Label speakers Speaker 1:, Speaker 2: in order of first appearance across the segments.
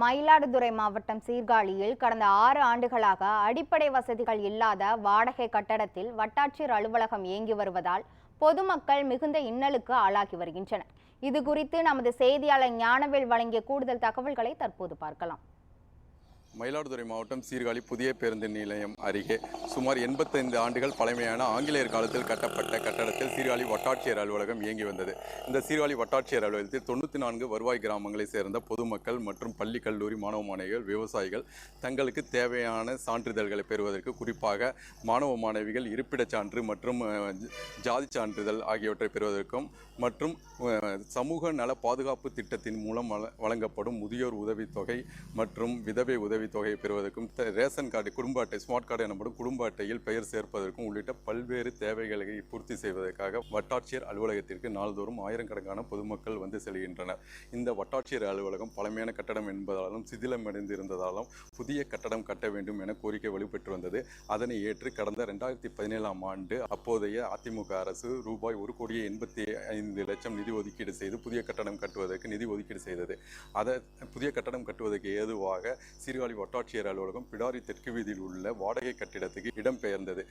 Speaker 1: மயிலாடுதுறை மாவட்டம் சீர்காழியில் கடந்த ஆறு ஆண்டுகளாக அடிப்படை வசதிகள் இல்லாத வாடகை கட்டடத்தில் வட்டாட்சியர் அலுவலகம் இயங்கி வருவதால் பொதுமக்கள் மிகுந்த இன்னலுக்கு ஆளாகி வருகின்றனர். இது குறித்து நமது செய்தியாளர் ஞானவேல் வழங்கிய கூடுதல் தகவல்களை தற்போது பார்க்கலாம்.
Speaker 2: மயிலாடுதுறை மாவட்டம் சீர்காழி புதிய பேருந்து நிலையம் அருகே சுமார் எண்பத்தைந்து ஆண்டுகள் பழமையான ஆங்கிலேயர் காலத்தில் கட்டப்பட்ட கட்டடத்தில் சீர்காழி வட்டாட்சியர் அலுவலகம் இயங்கி வந்தது. இந்த சீர்காழி வட்டாட்சியர் அலுவலகத்தில் தொண்ணூற்றி நான்கு வருவாய் கிராமங்களைச் சேர்ந்த பொதுமக்கள் மற்றும் பள்ளி கல்லூரி மாணவ மாணவிகள் விவசாயிகள் தங்களுக்கு தேவையான சான்றிதழ்களை பெறுவதற்கு குறிப்பாக மாணவ மாணவிகள் இருப்பிடச் சான்று மற்றும் ஜாதி சான்றிதழ் ஆகியவற்றை பெறுவதற்கும் மற்றும் சமூக நல பாதுகாப்பு திட்டத்தின் மூலம் வழங்கப்படும் முதியோர் உதவித்தொகை மற்றும் விதவை உதவி உதவித்தொகையை பெறுவதற்கும் ரேஷன் கார்டு குடும்ப அட்டை ஸ்மார்ட் கார்டு எனப்படும் குடும்ப அட்டையில் பெயர் சேர்ப்பதற்கும் உள்ளிட்ட பல்வேறு தேவைகளை பூர்த்தி செய்வதற்காக வட்டாட்சியர் அலுவலகத்திற்கு நாள்தோறும் ஆயிரக்கணக்கான பொதுமக்கள் வந்து செல்கின்றனர். இந்த வட்டாட்சியர் அலுவலகம் பழமையான கட்டடம் என்பதாலும் சிதிலமடைந்து இருந்ததாலும் புதிய கட்டடம் கட்ட வேண்டும் என கோரிக்கை வலுப்பெற்று வந்தது. அதனை ஏற்று கடந்த ரெண்டாயிரத்தி பதினேழாம் ஆண்டு அப்போதைய அதிமுக அரசு ரூபாய் ஒரு கோடியே எண்பத்தி ஐந்து லட்சம் நிதி ஒதுக்கீடு செய்து புதிய கட்டடம் கட்டுவதற்கு நிதி ஒதுக்கீடு செய்தது. அதை புதிய கட்டடம் கட்டுவதற்கு ஏதுவாக சீர்காழி வட்டாட்சியர் அலுவலகம் பிடாரி தெற்கு வீதியில் உள்ள வாடகை கட்டிடத்துக்கு இடம்பெயர்ந்தது.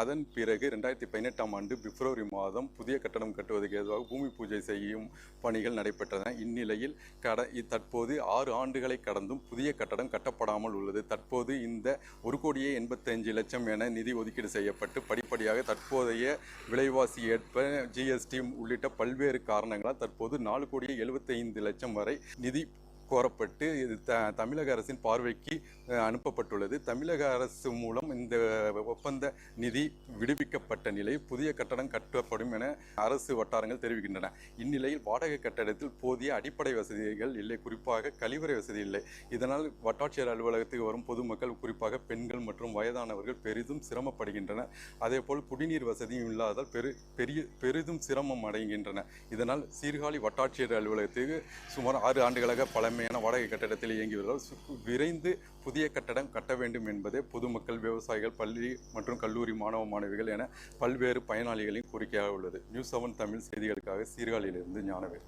Speaker 2: அதன் பிறகு ரெண்டாயிரத்தி பதினெட்டாம் ஆண்டு பிப்ரவரி மாதம் புதிய கட்டடம் கட்டுவதற்கு ஏதுவாக பூமி பூஜை செய்யும் பணிகள் நடைபெற்றன. இந்நிலையில் கட தற்போது ஆறு ஆண்டுகளை கடந்தும் புதிய கட்டடம் கட்டப்படாமல் உள்ளது. தற்போது இந்த ஒரு கோடியே எண்பத்தஞ்சு லட்சம் என நிதி ஒதுக்கீடு செய்யப்பட்டு படிப்படியாக தற்போதைய விலைவாசி ஏற்ப ஜிஎஸ்டி உள்ளிட்ட பல்வேறு காரணங்களால் தற்போது நாலு கோடியே எழுபத்தைந்து லட்சம் வரை நிதி கோரப்பட்டு இது த தமிழக அரசின் பார்வைக்கு அனுப்பப்பட்டுள்ளது. தமிழக அரசு மூலம் இந்த ஒப்பந்த நிதி விடுவிக்கப்பட்ட நிலை புதிய கட்டடம் கட்டப்படும் என அரசு வட்டாரங்கள் தெரிவிக்கின்றன. இந்நிலையில் வாடகை கட்டடத்தில் போதிய அடிப்படை வசதிகள் இல்லை. குறிப்பாக கழிவறை வசதி இல்லை. இதனால் வட்டாட்சியர் அலுவலகத்துக்கு வரும் பொதுமக்கள் குறிப்பாக பெண்கள் மற்றும் வயதானவர்கள் பெரிதும் சிரமப்படுகின்றனர் அதேபோல் குடிநீர் வசதியும் இல்லாததால் பெரு பெரிய பெரிதும் சிரமம் அடைகின்றன. இதனால் சீர்காழி வட்டாட்சியர் அலுவலகத்துக்கு சுமார் ஆறு ஆண்டுகளாக பழமையான வாடகை கட்டடத்தில் இயங்கி வருவதால் விரைந்து புதிய கட்டடம் கட்ட வேண்டும் என்பதே பொதுமக்கள் விவசாயிகள் பள்ளி மற்றும் கல்லூரி மாணவ மாணவிகள் என பல்வேறு பயனாளிகளின் கோரிக்கையாக உள்ளது. நியூஸ் செவன் தமிழ் செய்திகளுக்காக சீர்காழியிலிருந்து ஞானவேல்.